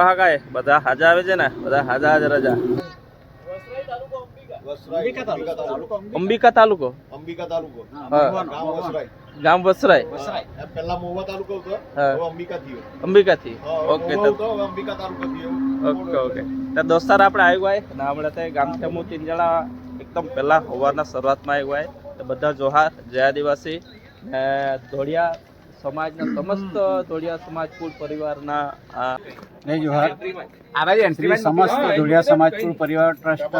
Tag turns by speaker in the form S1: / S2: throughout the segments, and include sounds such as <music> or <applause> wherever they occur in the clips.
S1: કહા કાય બધા હાજા આવે છે ને? બધા હાજા હાજર રજા.
S2: અંબિકા તાલુકો.
S1: અંબિકા તાલુકો?
S2: અંબિકા તાલુકો.
S1: હા
S2: ગામ વસરાય.
S1: ગામ વસરાય.
S2: પહેલા મહુવા તાલુકો હતો હવે અંબિકા થયો. હા,
S1: ઓકે તો
S2: અંબિકા તાલુકો થયો.
S1: Okay okay. તો દોસ્તાર આપણે આવ્યો હોય ને આપણે તે ગામ તીન જણા એકદમ પહેલા સવારના શરૂઆતમાં આવ્યો હોય. તો બધા જોહાર જય આદિવાસી ને ધોળિયા સમાજના સમસ્ત ધોળિયા સમાજ કુલ પરિવારના
S3: નહીં જોહાર. શ્રી સમસ્ત ધોળિયા સમાજ કુલ પરિવાર ટ્રસ્ટ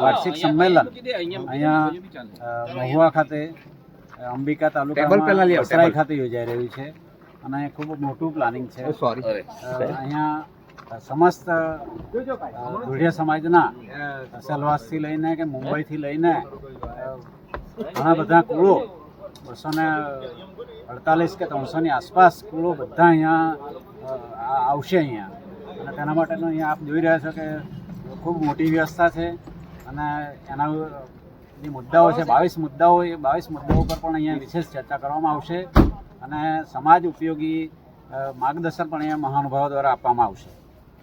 S3: વાર્ષિક સંમેલન. અહીંયા મહુવા ખાતે અંબિકા તાલુકામાં ખાતે યોજાઈ રહ્યું છે. અને ખૂબ મોટું પ્લાનિંગ છે. અ, અહીંયા સમસ્ત ધોળિયા સમાજના સેલવાસથી લઈને કે મુંબઈથી લઈને ઘણા બધા કુળો બસો ને અડતાલીસ કે ત્રણસોની આસપાસ કુળો બધા અહીંયા આવશે અહીંયા. અને તેના માટેનું અહીંયા આપ જોઈ રહ્યા છો કે ખૂબ મોટી વ્યવસ્થા છે. અને એના જે મુદ્દાઓ છે બાવીસ મુદ્દાઓ એ બાવીસ મુદ્દાઓ પર પણ અહીંયા વિશેષ ચર્ચા કરવામાં આવશે. અને સમાજ ઉપયોગી માર્ગદર્શન પણ અહીંયા મહાનુભાવો દ્વારા આપવામાં આવશે.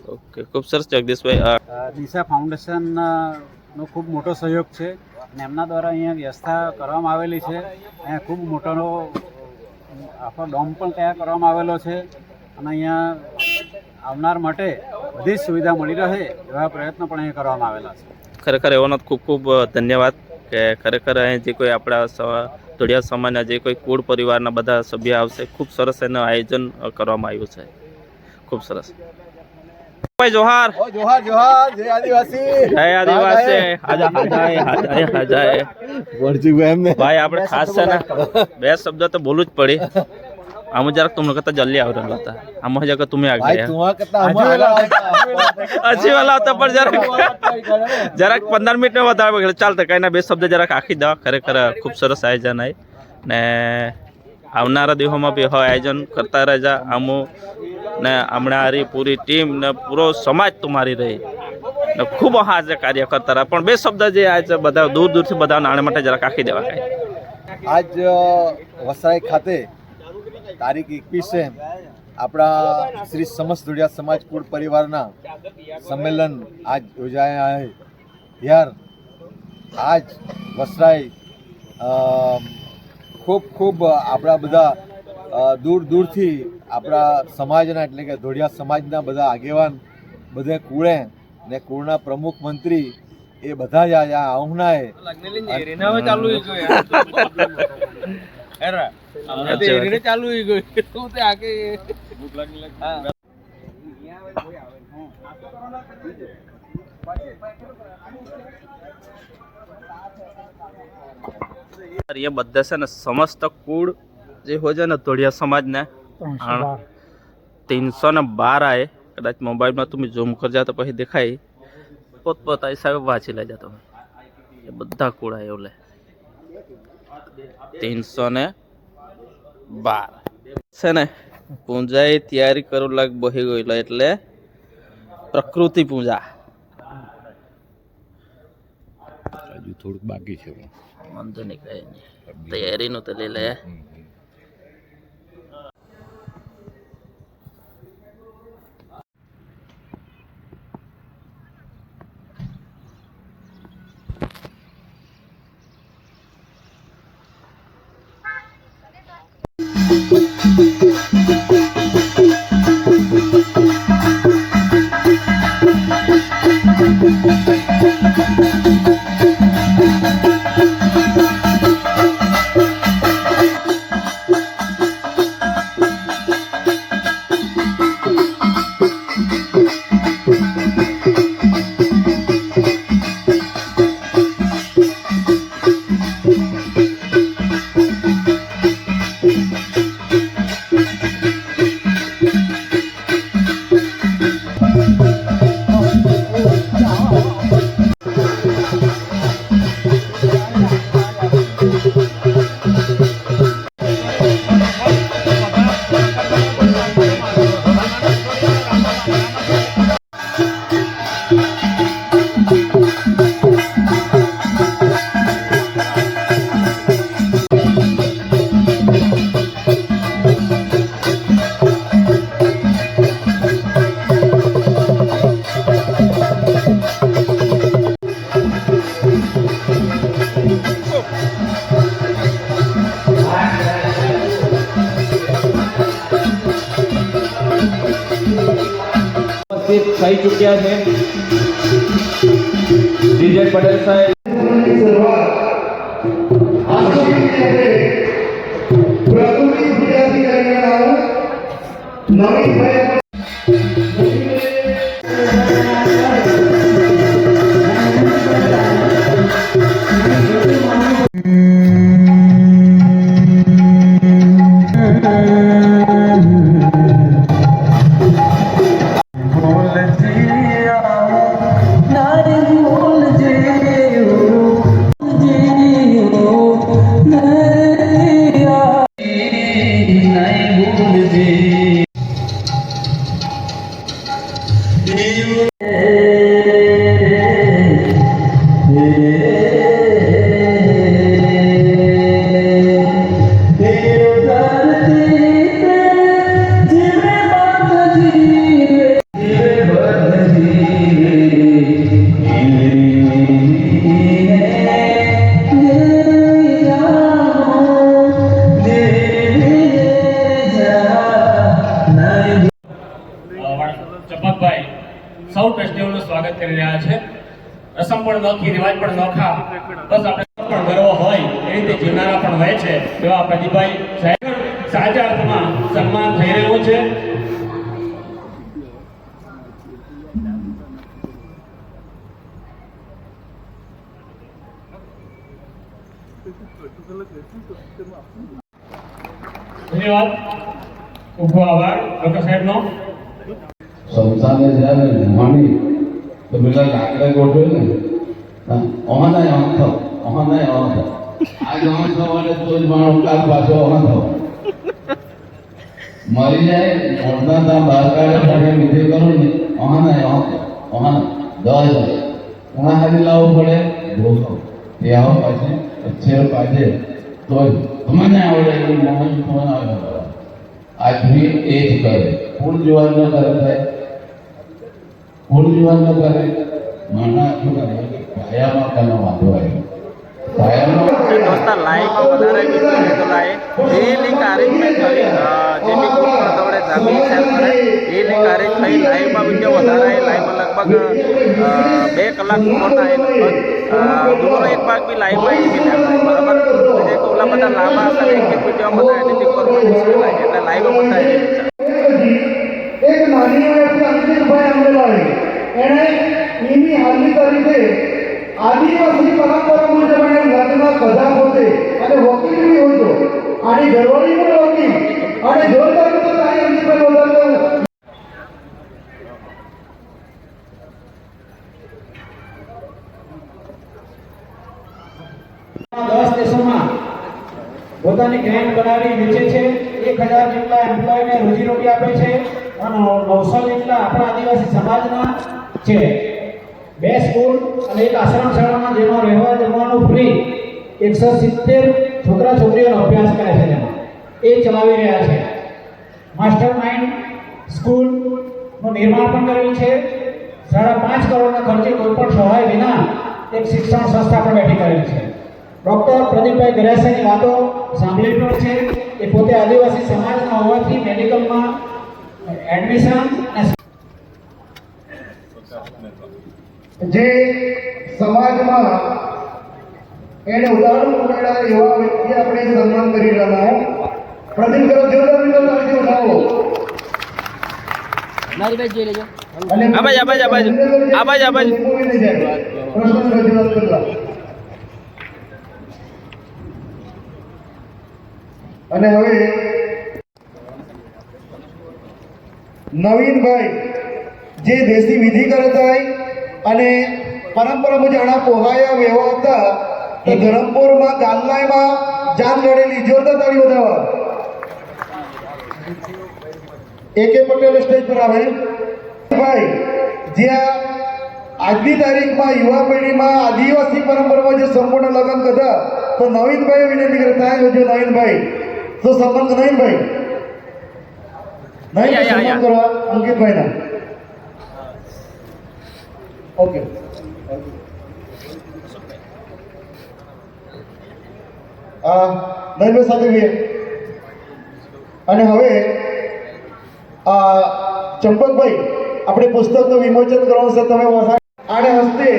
S1: ઓકે ખૂબ સરસ જગદીશભાઈ
S3: દિશા ફાઉન્ડેશનનો ખૂબ મોટો સહયોગ છે અને એમના દ્વારા અહીંયા વ્યવસ્થા કરવામાં આવેલી છે. અહીંયા ખૂબ મોટોનો આખો ડોમ પણ તૈયાર કરવામાં આવેલો છે અને અહીંયા આવનાર માટે બધી જ સુવિધા મળી રહે એવા પ્રયત્નો પણ અહીંયા કરવામાં આવેલા છે.
S1: ખરેખર એવાનો ખૂબ ખૂબ ધન્યવાદ કે ખરેખર અહીં જે કોઈ આપણા ધોળિયા સમાજના જે કોઈ કુળ પરિવારના બધા સભ્ય આવશે ખૂબ સરસ એનું આયોજન કરવામાં આવ્યું છે. ખૂબ સરસ. ભાઈ જોહાર.
S2: જોહાર જોહાર જય આદિવાસી.
S1: જય આદિવાસી. હાજા હાજાય હાજાય હાજાએ
S2: વરજીભાઈ એમને.
S1: ભાઈ આપણે ખાસ છે ને બે શબ્દ તો બોલવું જ પડી. આમ જરાક તમને કરતા જલ્દી આવતા હતા આમ જગત તમે હજી વાલા હતા પણ જરાક જરાક પંદર મિનિટ વધારે ચાલતા કઈ ના બે શબ્દ જરાક આખી દવા ખરેખર ખૂબ સરસ આયોજન આવી ને આવનારા દિવસોમાં બી આયોજન કરતા રહેજા. આમુ ને હમણાં હારી પૂરી ટીમ ને પૂરો સમાજ તમારી રહી. ને ખૂબ હાજર કાર્ય કરતા રહ્યા પણ બે શબ્દ જે આજે બધા દૂર દૂરથી બધા નાણા માટે જરાક આખી દેવા કાંઈ.
S2: આજ વસાઈ ખાતે તારીખ એકવીસે આપણા શ્રી સમસ્ત ધોળિયા સમાજ કુળ પરિવારના સંમેલન આજ યોજાયા યાર આજ વસરાઈ અ, ખૂબ ખૂબ આપણા બધા દૂર દૂરથી આપણા સમાજના એટલે કે ધોળિયા સમાજના બધા આગેવાન બધે કુળે ને કુળના પ્રમુખ મંત્રી એ બધા જ આજે આવનાએ
S1: એ બધા છે ને સમસ્ત કુળ જે હોય છે ને ધોળિયા સમાજને ત્રણસો ને બાર આય કદાચ મોબાઈલમાં તમે ઝૂમ કરજા તો પછી દેખાય પોતપોતા હિસાબે વાંચી લેજા તમે એ બધા કુળ આય ઓલે ત્રણસો ને બાર છે ને પૂજાએ તૈયારી કરું લાગ બહી ગયેલો એટલે પ્રકૃતિ પૂજા
S4: હજુ થોડુંક બાકી છે
S1: વાંધો નહીં કઈ નહીં તૈયારીનું તો લઈ લે
S5: થઈ
S6: ધન્યવાદ. ખૂબ ખૂબ
S7: જ્યારે ભણી તો પેલા ને? ઓહાના ઓહ થો ઓહાના ઓહ થો આજ ઓહ થવાને તો જ થો મરી જાય મોડતા તા બહાર કાઢે ભણે વિધિ કરું ને ઓહાના ઓહ થો ઓહાના દવા જાય ઉણા હારી લાવવું પડે ભોગવ તે આવો પાછે અક્ષર પાછે. તો મને આવડે એવું મોહન ફોન આવે. ભી એ જ કરે ફૂલ જોવા ન કરે થાય. ફૂલ જોવા ન કરે. માણા આખું કરે પાયામાં કાનો વાંધો આવ્યો.
S1: દોસ્તા લાઈક વધારે મિત્રો લાઈક એ લિંક અરેન્જમેન્ટ કરી જે બી ગ્રુપ તમારે જામી છે એ લિંક અરેન્જ થઈ લાઈવમાં વીડિયો વધારે લાઈવમાં લગભગ બે કલાક મોટા એ લગભગ દૂરનો એક ભાગ બી લાઈવમાં એ બી બરાબર જે ઓલા બધા લાંબા હતા એક એક વીડિયો બધા એડિટિંગ કરવું મુશ્કેલ લાગે એટલે લાઈવમાં બધા એડિટિંગ
S8: એક નાની વયથી અંકિતભાઈ આંબેલાએ એણે એની હાલની તારીખે આદિવાસી પરંપરા મુજબ એને લગ્ન બધા પોતે અને વકીલ બી હોય તો. આની ઘરવાળી પણ વકીલ. અને જોરદાર તો તારી અંકિતભાઈ વધારે
S9: દસ દેશોમાં પોતાની ગ્રેન્ડ બનાવી વેચે છે. એક હજાર જેટલા એમ્પ્લોયને રોજીરોટી આપે છે. અને નવસો જેટલા આપણા આદિવાસી સમાજના છે. બે સ્કૂલ અને એક આશ્રમ શાળામાં જેમાં રહેવા જમવાનું ફ્રી એકસો સિત્તેર છોકરા છોકરીઓનો અભ્યાસ કરે છે તેમાં. એ ચલાવી રહ્યા છે. માસ્ટર માઇન્ડ સ્કૂલનું નિર્માણ પણ કરેલું છે. સાડા પાંચ કરોડના ખર્ચે કોઈ પણ સહાય વિના એક શિક્ષણ સંસ્થા પણ બેઠી કરેલી છે. ડૉક્ટર પ્રદીપભાઈ ગરાસિયાની વાતો સાંભળી પણ છે. એ પોતે આદિવાસી સમાજના હોવાથી મેડિકલમાં એડમિશન અને
S8: જે સમાજમાં એને ઉદાહરણ પૂરેલા એવા વ્યક્તિ આપણે સન્માન કરી રહ્યા પ્રદીપ કરો જોરદાર મિત્રો તારીથી ઉઠાવો. અને જોઈ લેજો. રજૂઆત કરવા. અને હવે નવીનભાઈ જે દેશી વિધિ કરતા અને પરંપરા મુજબ ઘણા પોહાયા વ્યવહાર હતા તો ધરમપુરમાં ગાલનાઈમાં જાન લડેલી જોરદાર તાળી વધાવા એકે પટેલ સ્ટેજ પર આવે ભાઈ જ્યાં આજની તારીખમાં યુવા પેઢીમાં આદિવાસી પરંપરામાં જે સંપૂર્ણ લગ્ન કરતા તો નવીનભાઈ વિનંતી કરતા જોજો નવીનભાઈ. તો સંબંધ નવીનભાઈ. નહીં સન્માન કરવા અંકિતભાઈના. ઓકે. આ સાથે અને હવે આ ચંપકભાઈ આપણે પુસ્તકનું વિમોચન કરવાનું છે તમે આને હસ્તે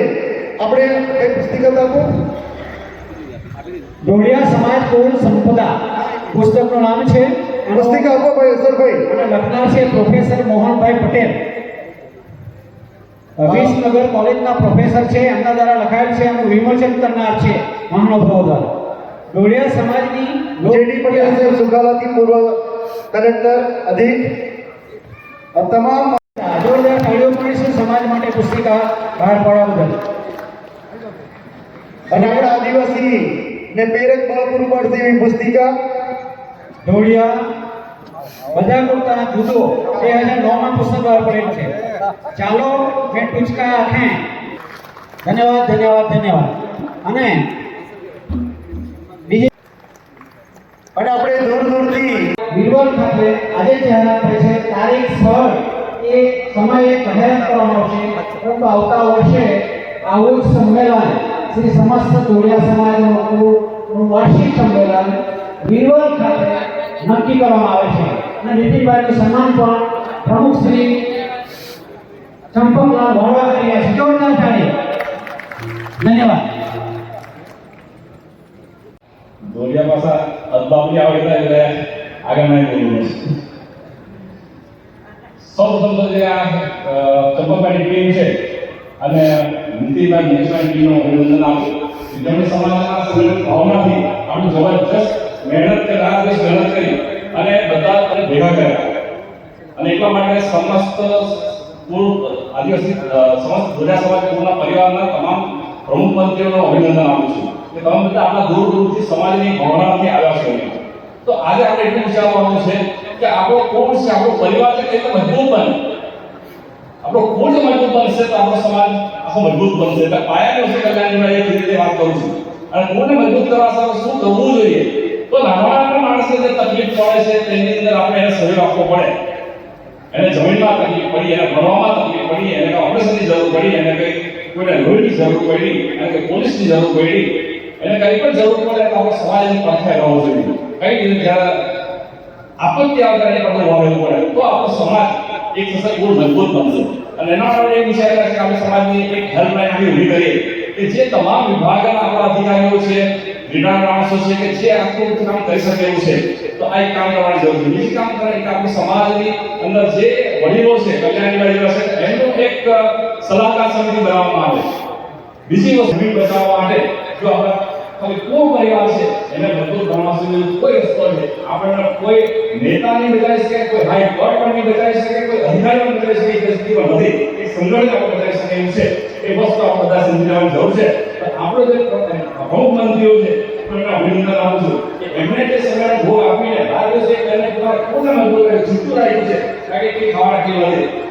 S8: આપણે કઈ પુસ્તક આપો.
S9: ઢોળિયા સમાજ કોણ સંપદા. પુસ્તકનું નામ છે
S8: પુસ્તિકા આપો ભાઈ અસરભાઈ
S9: અને લખનાર છે પ્રોફેસર મોહનભાઈ પટેલ. વિસનગર કોલેજના પ્રોફેસર છે એમના દ્વારા લખાયેલ છે એનું વિમોચન કરનાર છે મહાનુભાવ દ્વારા ડોડિયા સમાજની
S8: જેડી પટેલ છે સુગાલાથી પૂર્વ કલેક્ટર અધિક. તમામ
S9: જોરદાર તાળીઓ પાડીશું સમાજ માટે પુસ્તિકા બહાર પાડવા બદલ.
S8: અને આપણે આદિવાસી ને પ્રેરક બળ પૂરું પાડતી એવી પુસ્તિકા.
S9: ઢોળિયા બધા પોતાના જુદો. બે હજાર નવમાં પુસ્તક બહાર પડેલું છે. ચાલો મેં ટૂચકા આખે ધન્યવાદ ધન્યવાદ ધન્યવાદ. અને બીજી
S8: અને આપણે દૂર દૂરથી
S9: વિરવલ ખાતે આજે જાહેરાત થઈ છે. તારીખ સ્થળ એ સમયે જાહેરાત કરવામાં આવશે. પરંતુ આવતા વર્ષે આવું જ સંમેલન શ્રી સમસ્ત જોડિયા સમાજનું વાર્ષિક સંમેલન વિરવલ ખાતે નક્કી કરવામાં આવે છે. અને નીતિનભાઈનું સન્માન પણ પ્રમુખ શ્રી ચંપકલાલ વાળવા કરી રહ્યા છે. જોરદાર તાળી ધન્યવાદ.
S6: દોરિયા પાસા અદબાબી આવે એટલે આગળ નહીં બોલવું સૌ પ્રથમ જે આ ચંપકભાઈની ટીમ છે અને નીતિભાઈ નિલેશભાઈ ટીમનો અભિનંદન આપું જેમણે સમાજના સંગઠન ભાવનાથી આમ જબરજસ્ત મહેનત કે રાત દિવસ મહેનત કરી અને બધા અને ભેગા કર્યા. અને એટલા માટે સમસ્ત આદિવાસી સમસ્ત ગુજરાત સમાજ કુળના પરિવારના તમામ પ્રમુખ મંત્રીઓનો અભિનંદન આપું છું. કે તમે બધા આપણા દૂર દૂરથી સમાજની ભાવનાથી આવ્યા છો તો આજે આપણે એટલું વિચારવાનું છે કે આપણો કોણ છે, આપણો પરિવાર છે, કેટલો મજબૂત બને. આપણો કોણ મજબૂત બનશે તો આપણો સમાજ આખો મજબૂત બનશે. એટલે પાયાની છે કલ્યાણની એક રીતે વાત કરું છું. અને કોને મજબૂત કરવા શું કરવું જોઈએ? તો નાના નાના માણસને જે તકલીફ પડે છે, તેની અંદર આપણે એને સહયોગ આપવો પડે. એને જમીનમાં તકલીફ પડી, એને ભણવામાં તકલીફ પડી, એને ઓપરેશનની જરૂર પડી, એને કંઈ કોઈને લોહીની જરૂર પડી, એને કંઈ પોલીસની જરૂર પડી, એને કંઈ પણ જરૂર પડે, તો આપણે સમાજની પાસે રહેવું જોઈએ. કઈ રીતે? જ્યારે આપત્તિ આવે ત્યારે બધું વાવેલું પડે. તો આપણો સમાજ એક સસર ગુણ મજબૂત બનશે. અને એના માટે એ વિચાર કે આપણે સમાજની એક હેલ્પલાઇન આવી ઊભી કરીએ કે જે તમામ વિભાગના આપણા અધિકારીઓ છે વિભાગ માણસો છે કે જે આખું કામ કરી શકે એવું છે, તો આ એક કામ કરવાની જરૂર છે. બીજું કામ કરે કે આપણે સમાજની અંદર જે વડીલો છે, કલ્યાણની જેવા છે, એમનો એક સલાહકાર સમિતિ બનાવવામાં આવે. બીજી વસ્તુ બચાવવા માટે જો આપણે ખાલી કોઈ પરિવાર છે, એને મજબૂત બનાવવા સુધી કોઈ રસ્તો છે આપણે કોઈ નેતા નહીં બચાવી શકે, કોઈ હાઈ કોર્ટ પણ નહીં બચાવી શકે, કોઈ અધિકારી પણ બચાવી શકે, એ પરિસ્થિતિમાં નથી. એ સંગઠન આપણે બચાવી શકે એવું છે. એ વસ્તુ આપણે બધા સમજાવવાની જરૂર છે. આપણો જે પ્રમુખ મંત્રીઓ છે. એમને અભિનંદન આપું છું. કે એમણે જે સરકારે ભોગ આપીને આ દિવસે એને પોતાના પૂર્ણ મજબૂત છૂટું રાખ્યું છે, કારણ કે ખાવા નથી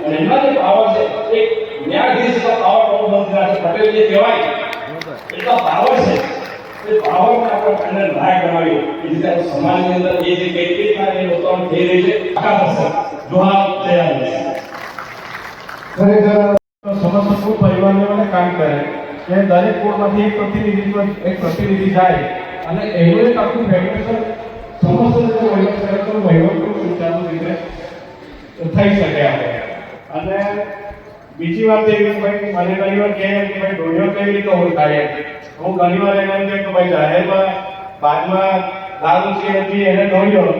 S6: અને એમના જે પાવર છે, એક ન્યાયાધીશ પાવર પ્રમુખ મંત્રી પટેલ જે કહેવાય, એટલા પાવર છે એ પાવરને આપણે એને લાયક બનાવીએ એ રીતે સમાજની અંદર એ જે કઈ કઈ એ લોકોને થઈ રહી છે, આખા થશે જોહાર તૈયાર છે.
S8: ખરેખર
S10: સમસ્ત પરિવારને કામ કરે. કે દરેક કોર્ટમાંથી એક પ્રતિનિધિત્વ એક પ્રતિનિધિ જાય. અને એનું એક આખું ફેડરેશન સમસ્ત રીતે વહીવટ કરે તો વહીવટ સુચારુ રીતે થઈ શકે આપણે અને બીજી વાત એવી કે ભાઈ મને ઘણી વાર કહે કે ભાઈ ડોડિયો કેવી રીતે ઓળખાય? હું ઘણી વાર એને એમ કહે કે ભાઈ જાહેરમાં બાદમાં દારૂ છે હતી એને ડોડિયો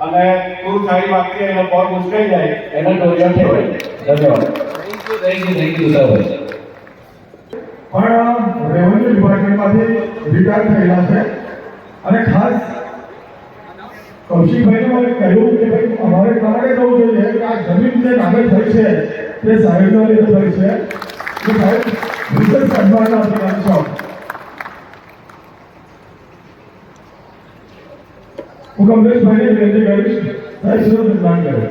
S10: અને તું સારી વાગતી એનો પગ ઉચકાઈ જાય એને ડોડિયો કહેવાય. ધન્યવાદ.
S8: પણ રેવન્યુ ડિપાર્ટમેન્ટમાંથી રિટાયર થયેલા છે. અને ખાસ કૌશિકભાઈને મને કહ્યું કે ભાઈ, અમારે તમારે જવું જોઈએ કે આ જમીન જે નાગર થઈ છે, તે સાહેબના લીધે થઈ છે. કે સાહેબ રિસર્ચ સન્માનના અધિકારી છો. હું કમલેશભાઈને વિનંતી કરીશ સાહેબ શ્રીનું નિર્માણ કરે?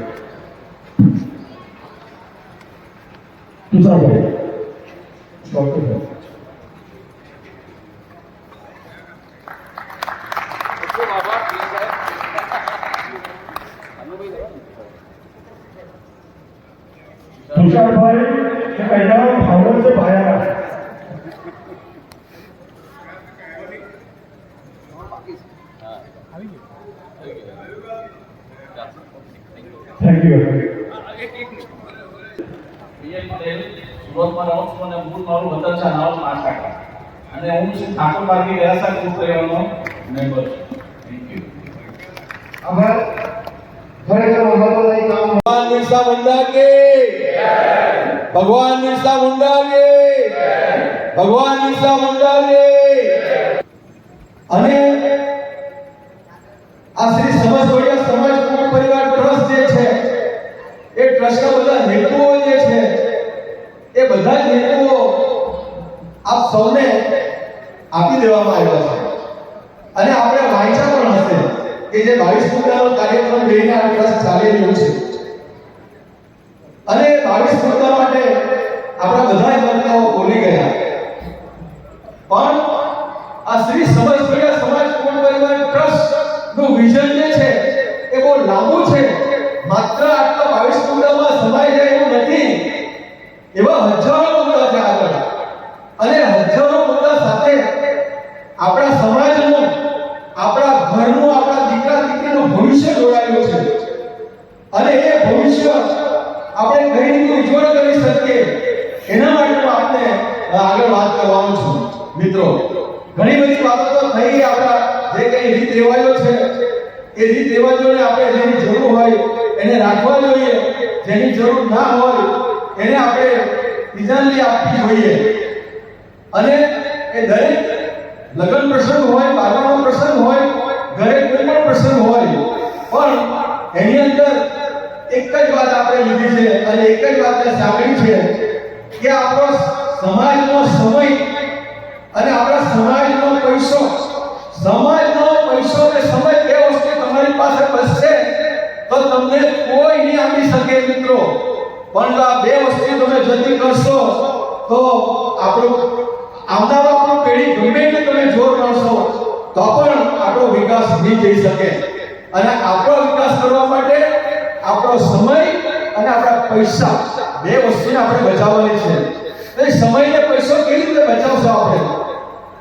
S8: તુષારભાઈ ડોક્ટર
S6: વિશાલભાઈ કૈલાવ ભાવન છે ભાયા અને નામ માસાકા હું છું ઠાકોર બાકી વ્યવસાય ગ્રુપ રહેવાનો મેમ્બર થેન્ક યુ
S8: આભાર ખરેખર મહારાજ નામ
S2: ભગવાન બિરસા કે ભગવાન બિરસા મુંડા ભગવાન બિરસા મુંડા અને આ શ્રી સમાજવાડિયા સમાજ પરિવાર ટ્રસ્ટ જે છે, એ ટ્રસ્ટના બધા હેતુઓ જે છે, એ બધા જ હેતુઓ આપ સૌને આપી દેવામાં આવ્યા છે. અને આપણે વાંચા પણ હશે કે જે બાવીસ મુદ્દાનો કાર્યક્રમ લઈને આ ટ્રસ્ટ ચાલી રહ્યું છે. અને બાવીસ મુદ્દા માટે આપણા બધા મુદ્દાઓ બોલી ગયા. પણ આ શ્રી સમજપ્રિય સમાજ કુટુંબ પરિવાર ટ્રસ્ટનું વિઝન જે છે, એ બહુ લાંબુ છે. માત્ર આટલા બાવીસ મુદ્દામાં સમાઈ જાય એવું નથી. એવા હજારો મુદ્દા છે આગળ. અને હજારો મુદ્દા સાથે આપણા સમાજનું, આપણા ઘરનું, આપણા દીકરા દીકરીનું ભવિષ્ય જોડાયેલું છે. અને એ ભવિષ્ય આપણે કઈ રીતે ઉજવણ કરી શકીએ. એના માટે આપણે આગળ વાત કરવાનો છું. મિત્રો, ઘણી બધી બાબતો થઈ આપણા જે કઈ રીત રિવાજો છે, એ રીત રિવાજોને આપણે જેની જરૂર હોય, એને રાખવા જોઈએ. જેની જરૂર ના હોય, એને આપણે ઇઝનલી આપવી જોઈએ. અને એ દરેક લગ્ન પ્રસંગ હોય બારમાનો પ્રસંગ હોય, ઘરે કોઈ પણ પ્રસંગ હોય, પણ એની અંદર એક જ વાત આપણે લીધી છે અને એક જ વાત સાંભળી છે કે આપણો સમાજનો સમય અને આપણા સમાજનો પૈસો સમાજનો પૈસો અને સમય બે વસ્તુ તમારી પાસે બચશે તો તમને કોઈ નહીં આપી શકે મિત્રો. પણ જો આ બે વસ્તુ તમે જતી કરશો તો આપણું, આવનારો આપણો પેઢી ગમે તમે જોર કરશો તો પણ આપણો વિકાસ નહીં જઈ શકે. અને આપણો પૈસા બે વસ્તુને આપણે બચાવવાની છે. તો એ સમય ને પૈસો કેવી રીતે બચાવશો આપણે?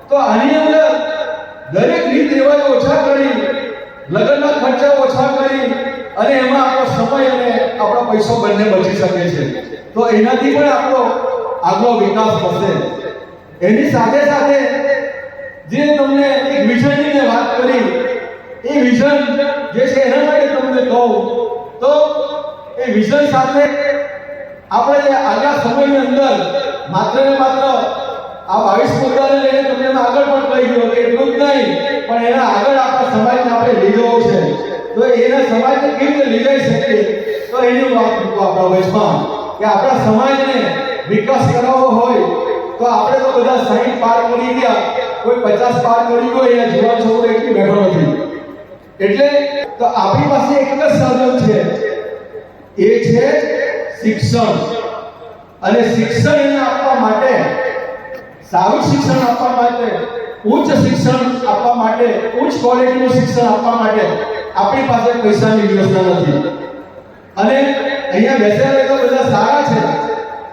S2: તો આની અંદર દરેક રીત રિવાજ ઓછા કરી, લગ્નના ખર્ચા ઓછા કરી, અને એમાં આપણો સમય અને આપણો પૈસો બંને બચી શકે છે. તો એનાથી પણ આપણો આગલો વિકાસ થશે. એની સાથે સાથે જે તમને એક વિઝનની વાત કરી, એ વિઝન જે છે એના માટે તમને કહું, તો એ વિઝન સાથે આપણે આજના સમયની અંદર માત્ર ને માત્ર આ બાવીસ મુદ્દાને લઈને તમને આગળ પણ કહી ગયો કે એટલું જ નહીં, પણ એના આગળ આપણા સમાજને આપણે જવો છે. તો એના સમાજને કેવી રીતે લઈ જઈ શકીએ તો એની વાત આપણા વચમાં કે આપણા સમાજને વિકાસ કરાવવો હોય તો આપણે તો બધા સાઈઠ પાર કરી ગયા, કોઈ પચાસ પાર કરી ગયો, એના જીવન છોકરો એટલી બેઠો નથી એટલે તો આપણી પાસે એક જ સાધન છે એ છે શિક્ષણ. અને શિક્ષણ એને આપવા માટે, સારું શિક્ષણ આપવા માટે, ઉચ્ચ શિક્ષણ આપવા માટે, ઉચ્ચ ક્વોલિટીનું શિક્ષણ આપવા માટે આપણી પાસે પૈસાની વ્યવસ્થા નથી. અને અહીંયા બેસેલા તો બધા સારા છે.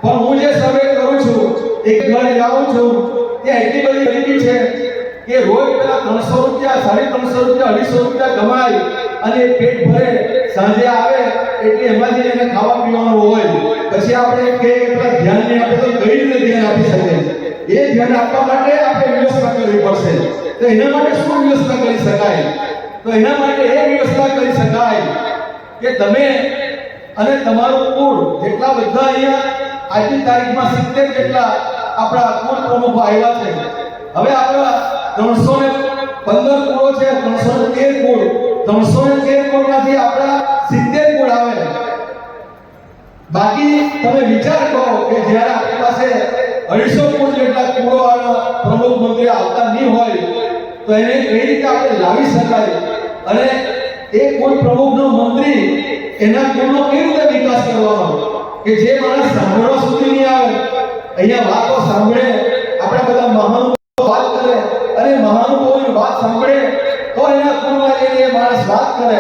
S2: પણ હું જે સર્વે કરું છું, એક ઘર જાઉં છું ત્યાં એટલી બધી ગરીબી છે કે રોજ પેલા ત્રણસો રૂપિયા, સાડી ત્રણસો રૂપિયા, અઢીસો રૂપિયા કમાય અને એ પેટ ભરે, સાંજે આવે એટલે એમાંથી એને ખાવા પીવાનું હોય. પછી આપણે કે એટલા ધ્યાન નહીં આપે તો કઈ રીતે ધ્યાન આપી શકે એ ધ્યાન આપવા માટે આપણે વ્યવસ્થા કરવી પડશે. તો એના માટે શું વ્યવસ્થા કરી શકાય? તો એના માટે એ વ્યવસ્થા કરી શકાય કે તમે અને તમારું કુળ જેટલા બધા અહીંયા આજની તારીખમાં સિત્તેર જેટલા આપણા કુળ પ્રમુખો આવ્યા છે. હવે આપણા ત્રણસો ને પંદર કુળો છે, ત્રણસો ને તેર કુળ ત્રણસો ને તેર કુળમાંથી આપણા સિત્તેર કુળ આવે. બાકી તમે વિચાર કરો કે જ્યારે આપણી પાસે અઢીસો કુળ જેટલા કુળો પ્રમુખ મંત્રી આવતા નહીં હોય, તો એને કઈ રીતે આપણે લાવી શકાય? અને એ કુળ પ્રમુખનો મંત્રી એના કુળનો કેવી રીતે વિકાસ કરવાનો? કે જે માણસ સાંભળવા સુધી નહીં આવે, અહીંયા વાતો સાંભળે, આપણા બધા મહાનુભાવો વાત સાંભળે, તો એના કુળમાં એ માણસ વાત કરે,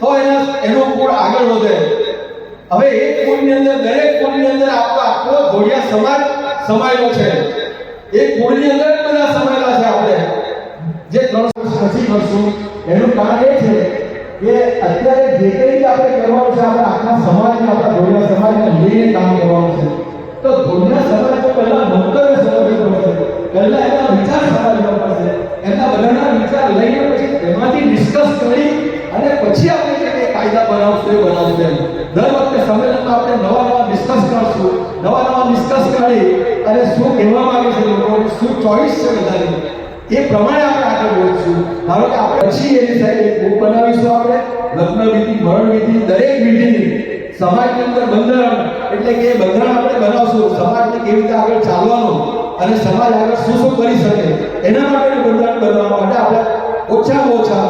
S2: તો એના એનો કુળ આગળ વધે. હવે એક કુળની અંદર, દરેક કુળની અંદર આપણો આખો ધોળિયા સમાજ સમાયેલો છે. એ કુળની અંદર બધા સમાયેલા છે આપણે. જે ત્રણ પછી કરશું એનું કારણ એ છે કે અત્યારે જે કંઈ આપણે કરવાનું છે, આપણે આખા સમાજને, આપણા ધોળિયા સમાજને લઈને કામ કરવાનું છે. તો ધોળિયા તો પહેલા મંતવ્ય સમજવું પડશે પહેલા એના વિચાર સમજવા પડશે એના બધાના વિચાર લઈને પછી એમાંથી ડિસ્કસ કરી અને પછી આપણે જે કંઈ કાયદા બનાવશું એ બનાવશું એમ. દર વખતે સંમેલનમાં આપણે નવા નવા ડિસ્કસ કરશું, નવા નવા ડિસ્કસ કરી અને શું કહેવા માંગે છે લોકોને, શું ચોઈસ છે બધાની, એ પ્રમાણે આપણે આગળ વધશું. ધારો કે આપણે પછી એની સાઈડ બુક બનાવીશું આપણે લગ્ન વિધિ દરેક વિધિની. સમાજની અંદર બંધારણ એટલે કે બંધારણ આપણે બનાવશું. સમાજને કેવી રીતે આગળ ચાલવાનું અને સમાજ આગળ શું શું કરી શકે એના માટેનું બંધારણ બનાવવા માટે આપણે ઓછામાં ઓછા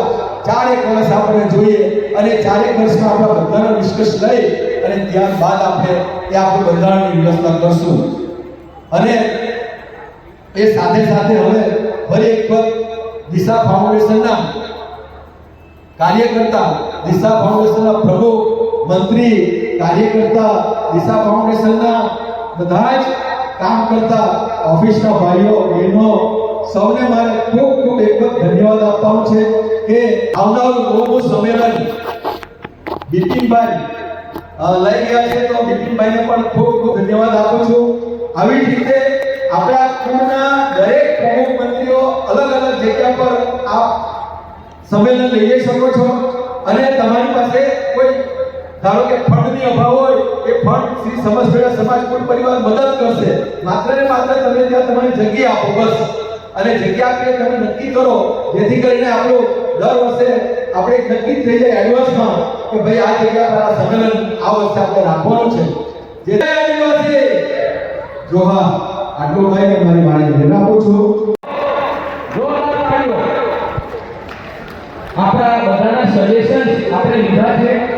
S2: ચાર એક વર્ષ આપણે જોઈએ અને ચારેક વર્ષમાં આપણા બંધારણ ડિસ્કસ લઈ અને ત્યારબાદ આપણે એ આપણું બંધારણની વ્યવસ્થા કરશું. અને એ સાથે સાથે હવે ફરી એક વખત દિશા ફાઉન્ડેશનના કાર્યકર્તા, દિશા ફાઉન્ડેશનના પ્રમુખ મંત્રી, કાર્યકર્તા, દિશા ફાઉન્ડેશનના બધા જ કામ કરતા ઓફિસના ભાઈઓ, બહેનો, સૌને મારે ખૂબ ખૂબ એક ધન્યવાદ આપવાનું છે કે આવનારું બહુ સંમેલન બિપિનભાઈ લઈ ગયા છે તો બિપિનભાઈને પણ ખૂબ ખૂબ ધન્યવાદ આપું છું. આવી જ રીતે આપણા કુળના દરેક પ્રમુખ મંત્રીઓ અલગ અલગ જગ્યા પર આપ સંમેલન લઈ શકો છો. અને તમારી પાસે કોઈ ધારો કે ફંડની અભાવ હોય, એ ફંડ શ્રી સમસ્ત સમાજ કોઈ પરિવાર મદદ કરશે. માત્ર ને માત્ર તમે ત્યાં તમારી જગ્યા આપો બસ. અને જગ્યા આપીને તમે નક્કી કરો, જેથી કરીને આપણું દર વર્ષે આપણે નક્કી થઈ જાય એડવાન્સમાં કે ભાઈ આ જગ્યા પર આ સંમેલન આ વર્ષે આપણે રાખવાનું છે. જે આદિવાસી! જો હા, આટલું કહીને મારી વાણી વિરામ આપું છું.
S5: આપણા બધાના સજેશન આપણે લીધા છે.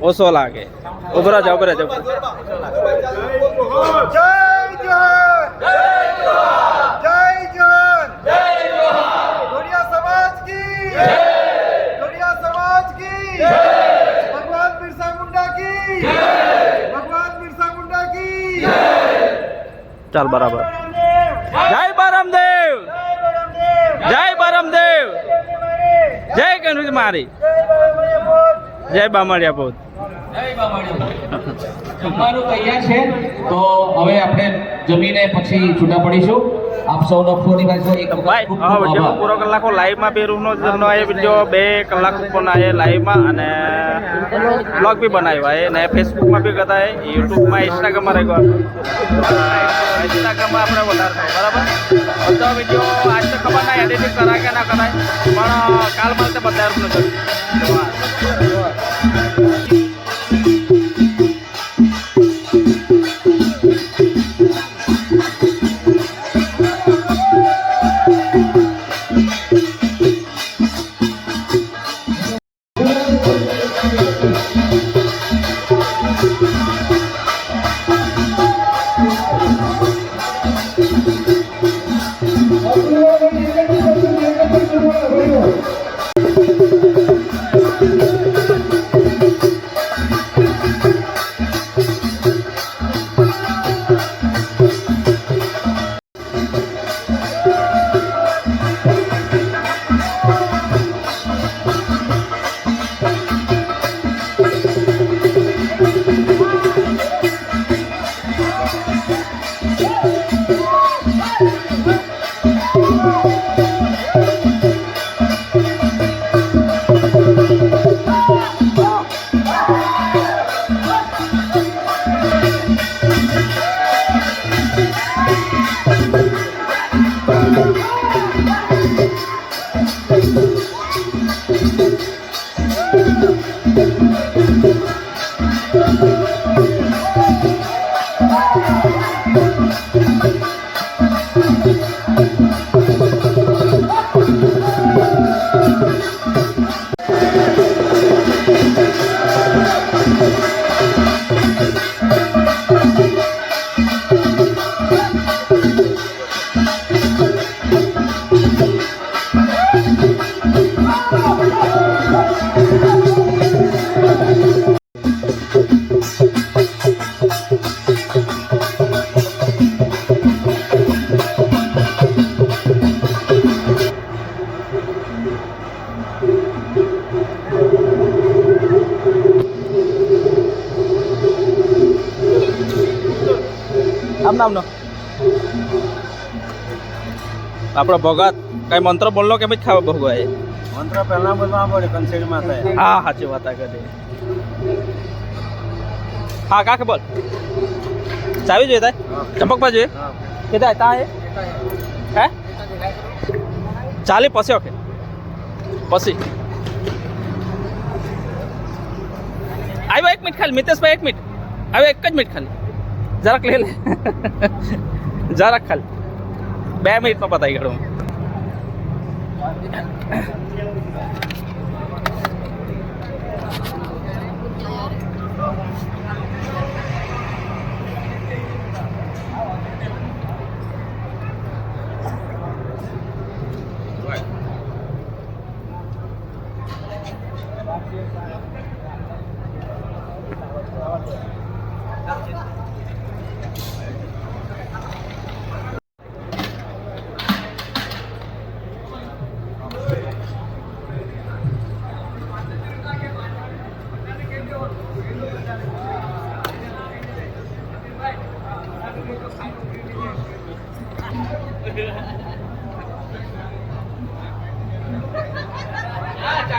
S1: ઓછો લાગે ઉભરા જાવ ઉભરા જાવ
S2: જય જોહાર જય જોહાર જય જોહાર જોડિયા સમાજ કી જય જોડિયા સમાજ કી જય ભગવાન બિરસા મુંડા કી જય
S1: બામણિયા પોત
S5: જમવાનું તૈયાર છે. તો હવે આપણે જમીને પછી છૂટા પડીશું. આપ સૌનો ફોન એક
S1: ભાઈ હા વીડિયો પૂરો કલાકો લાઈવમાં બે રૂમનો જમનો એ વીડિયો બે કલાક ઉપર ના એ લાઈવમાં અને બ્લોગ બી બનાવ્યો એ ને ફેસબુકમાં બી કરતા યુટ્યુબમાં ઇન્સ્ટાગ્રામમાં રહી ગયો ઇન્સ્ટાગ્રામમાં આપણે વધારે બરાબર? બધો વીડિયો આજ તો ખબર ના એડિટિંગ કરાય કે ના કરાય પણ કાલ મળતે બધા રૂમનો આપણો ભગત કઈ મંત્ર બોલનો કેમ જ ખાવા ભોગવાય
S9: મંત્ર પહેલા બોલવા પડે કન્સેટમાં થાય.
S1: હા સાચી વાત આ કરી. હા કાકે બોલ. ચાવી જોઈએ તાય? ચંપકમાં જોઈએ? કે તાય તા હે? હે ચાલી પછી ઓકે. પછી. આવ્યો એક મિનિટ ખાલી મિતેશભાઈ એક મિનિટ. આવ્યો એક જ મિનિટ ખાલી. જરાક લે લે <laughs> જરાક ખાલી. બે મિનિટમાં પતાવી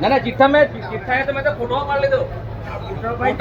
S1: ના ના ચિઠ્ઠા મેં ચિઠ્ઠા તો મેં તો ફોટો પાડી લીધો.
S8: ભાઈ